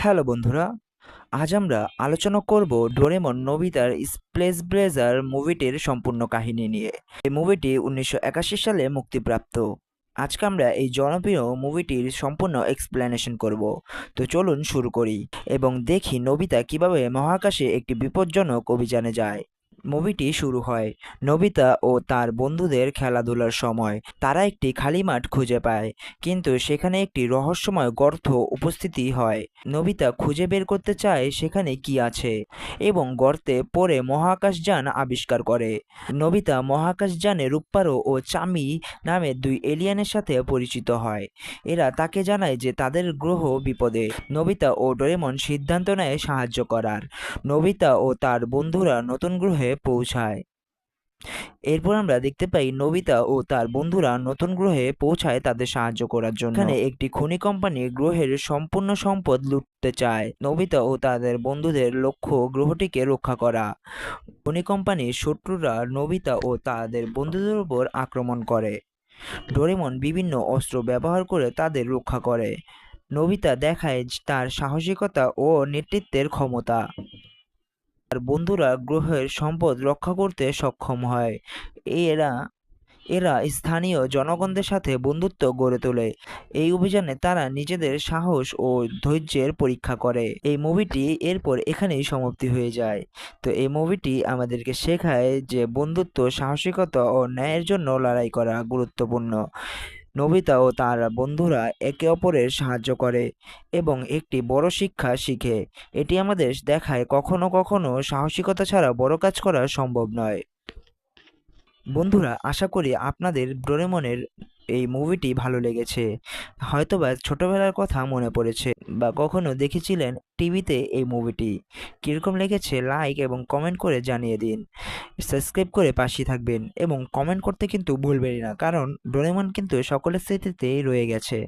Hello বন্ধুরা, আজ আমরা আলোচনা করব ডোরেমন নবিতার স্প্লেস ব্লেজার মুভিটির সম্পূর্ণ কাহিনী নিয়ে। এই মুভিটি উনিশশো একাশি সালে মুক্তিপ্রাপ্ত। আজকে আমরা এই জনপ্রিয় মুভিটির সম্পূর্ণ এক্সপ্লেনেশন করব। তো চলুন শুরু করি এবং দেখি নবিতা কীভাবে মহাকাশে একটি বিপজ্জনক অভিযানে যায়। মুভিটি শুরু হয় নবিতা ও তার বন্ধুদের খেলাধুলার সময়। তারা একটি খালি মাঠ খুঁজে পায়, কিন্তু সেখানে একটি রহস্যময় গর্ত উপস্থিতি হয়। নবিতা খুঁজে বের করতে চায় সেখানে কি আছে এবং গর্তে পড়ে মহাকাশযান আবিষ্কার করে। নবিতা মহাকাশযানে রূপ্পারো ও চামি নামে দুই এলিয়ানের সাথে পরিচিত হয়। এরা তাকে জানায় যে তাদের গ্রহ বিপদে। নবিতা ও ডোরেমন সিদ্ধান্ত নেয় সাহায্য করার। নবিতা ও তার বন্ধুরা নতুন গ্রহে পৌঁছায়। এরপর আমরা দেখতে পাই নবিতা ও তার বন্ধুরা নতুন গ্রহে পৌঁছায় তাদের সাহায্য করার জন্য। এখানে একটি খনি কোম্পানি গ্রহের সম্পূর্ণ সম্পদ লুটতে চায়। নবিতা ও তাদের বন্ধুদের লক্ষ্য গ্রহটিকে রক্ষা করা। খনি কোম্পানির শত্রুরা নবিতা ও তাদের বন্ধুদের উপর আক্রমণ করে। ডোরেমন বিভিন্ন অস্ত্র ব্যবহার করে তাদের রক্ষা করে। নবিতা দেখায় তার সাহসিকতা ও নেতৃত্বের ক্ষমতা। তার বন্ধুরা গ্রহের সম্পদ রক্ষা করতে সক্ষম হয়। এরা এরা স্থানীয় জনগণদের সাথে বন্ধুত্ব গড়ে তোলে। এই অভিযানে তারা নিজেদের সাহস ও ধৈর্যের পরীক্ষা করে। এই মুভিটি এরপর এখানেই সমাপ্তি হয়ে যায়। তো এই মুভিটি আমাদেরকে শেখায় যে বন্ধুত্ব, সাহসিকতা ও ন্যায়ের জন্য লড়াই করা গুরুত্বপূর্ণ। নবিতা ও তার বন্ধুরা একে অপরের সাহায্য করে এবং একটি বড় শিক্ষা শিখে। এটি আমাদের দেখায় কখনো কখনো সাহসিকতা ছাড়া বড় কাজ করা সম্ভব নয়। বন্ধুরা, আশা করি আপনাদের ডোরেমনের এই মুভিটি ভালো লেগেছে। হয়তোবা ছোটোবেলার কথা মনে পড়েছে বা কখনো দেখেছিলেন টিভিতে এই মুভিটি কীরকম লেগেছে লাইক এবং কমেন্ট করে জানিয়ে দিন। সাবস্ক্রাইব করে পাশে থাকবেন এবং কমেন্ট করতে কিন্তু ভুলবেনই না, কারণ ডোরেমন কিন্তু সকলের স্মৃতিতেই রয়ে গেছে।